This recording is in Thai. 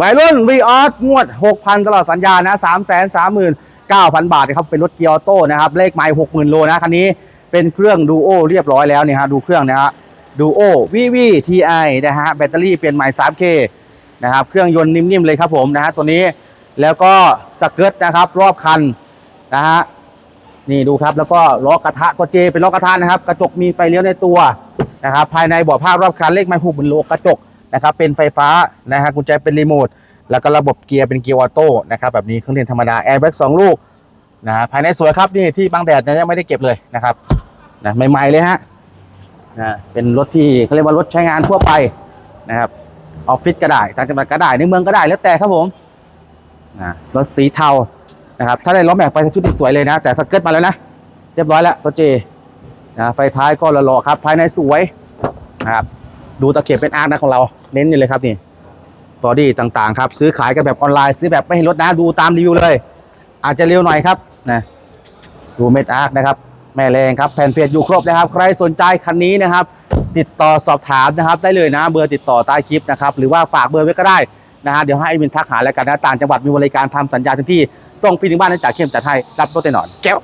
วัยรุ่นวีออสงวด 6,000 ตลอดสัญญานะ 3 3 9 0 0 0 บาทนะครับ เป็นรถเกียร์ออโต้นะครับ เลขไมล์60,000 โลนะ คันนี้เป็นเครื่องดูโอเรียบร้อยแล้วเนี่ยฮะ ดูเครื่องนะฮะดูโอวีวีทีไอนะฮะ แบตเตอรี่เปลี่ยนใหม่ 3K นะครับ เครื่องยนต์นิ่มๆเลยครับผมนะฮะ ตัวนี้ แล้วก็สเกิร์ตนะครับ รอบคันนะฮะ นี่ดูครับ แล้วก็ล้อกระทะก็เจ เป็นล้อกระทะนะครับ กระจกมีไฟเลี้ยวในตัวนะครับ ภายในเบาะผ้ารอบคันเลขไมล์60,000โลกระจก นะครับเป็นไฟฟ้านะฮะกุญแจเป็นรีโมทแล้วก็ระบบเกียร์เป็นเกียร์ออโต้นะครับแบบนี้เครื่องเล่นธรรมดาแอร์แบ็กสองลูกนะฮะภายในสวยครับนี่ที่บางแดดเนี่ยยังไม่ได้เก็บเลยนะครับนะใหม่ๆเลยฮะนะเป็นรถที่เขาเรียกว่ารถใช้งานทั่วไปนะครับออฟฟิศก็ได้ต่างจังหวัดก็ได้ในเมืองก็ได้แล้วแต่ครับผมนะรถสีเทานะครับถ้าได้ล้อแม็กไปชุดนี้สวยเลยนะ แต่สเกิร์ตมาแล้วนะ เรียบร้อยแล้วตัวเจนะไฟท้ายก็หล่อๆครับ ภายในสวยนะครับ ดูตะเข็บเป็นอาร์ตนะของเราเน้นอยู่เลยครับนี่บอดี้ต่างๆครับซื้อขายกันแบบออนไลน์ซื้อแบบไม่เห็นรถนะดูตามรีวิวเลย อาจจะเร็วหน่อยครับนะดูเม็ดอาร์ตนะครับแม่แรงครับแผ่นเพจอยู่ครบนะครับ ใครสนใจคันนี้นะครับ ติดต่อสอบถามนะครับ ได้เลยนะเบอร์ติดต่อใต้คลิปนะครับหรือว่าฝากเบอร์ไว้ก็ได้นะฮะเดี๋ยวให้ไอ้วินทักหาแล้วกันนะต่างจังหวัดมีบริการทำสัญญาทันที่ส่งฟรีถึงบ้านนะจากเข้มจัดให้รับรถแน่นอนแก้ว